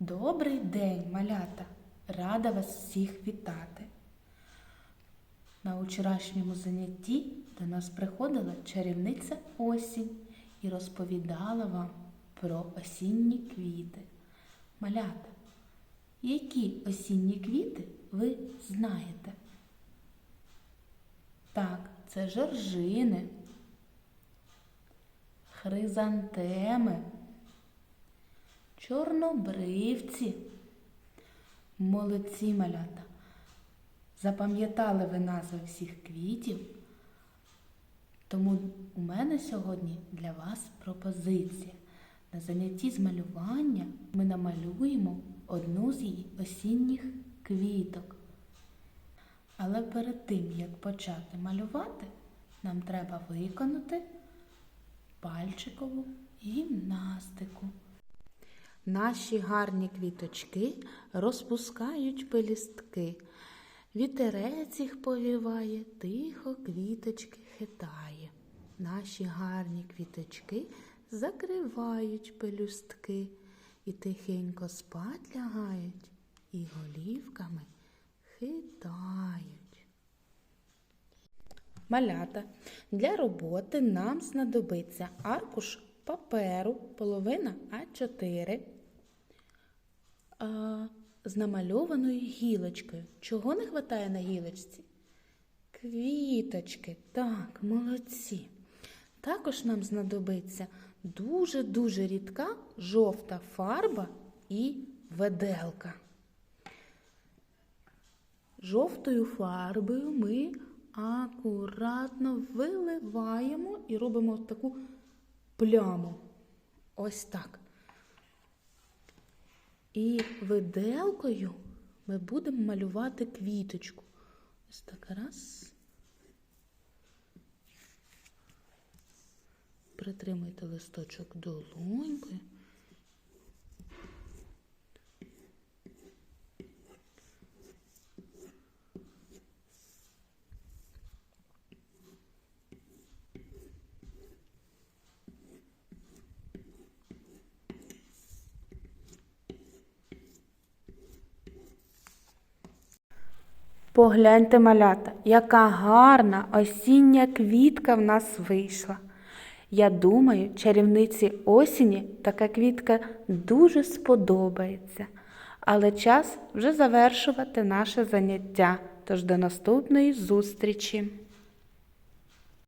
Добрий день, малята! Рада вас всіх вітати. На вчорашньому занятті до нас приходила чарівниця осінь і розповідала вам про осінні квіти. Малята, які осінні квіти ви знаєте? Так, це жоржини, хризантеми, чорнобривці. Молодці малята. Запам'ятали ви назви всіх квітів. Тому у мене сьогодні для вас пропозиція. На занятті з малювання ми намалюємо одну з її осінніх квіток. Але перед тим, як почати малювати, нам треба виконати пальчикову гімнастику. Наші гарні квіточки розпускають пелістки. Вітерець їх повіває, тихо квіточки хитає. Наші гарні квіточки закривають пелюстки і тихенько спать лягають, і голівками хитають. Малята. Для роботи нам знадобиться аркуш паперу, половина А4 а, з намальованою гілочкою. Чого не вистачає на гілочці? Квіточки. Так, молодці. Також нам знадобиться дуже-дуже рідка жовта фарба і веделка. Жовтою фарбою ми акуратно виливаємо і робимо таку пляму. Ось так. І виделкою ми будемо малювати квіточку. Ось так раз. Притримуйте листочок долонькою. Погляньте, малята, яка гарна осіння квітка в нас вийшла. Я думаю, чарівниці осені така квітка дуже сподобається. Але час вже завершувати наше заняття. Тож до наступної зустрічі!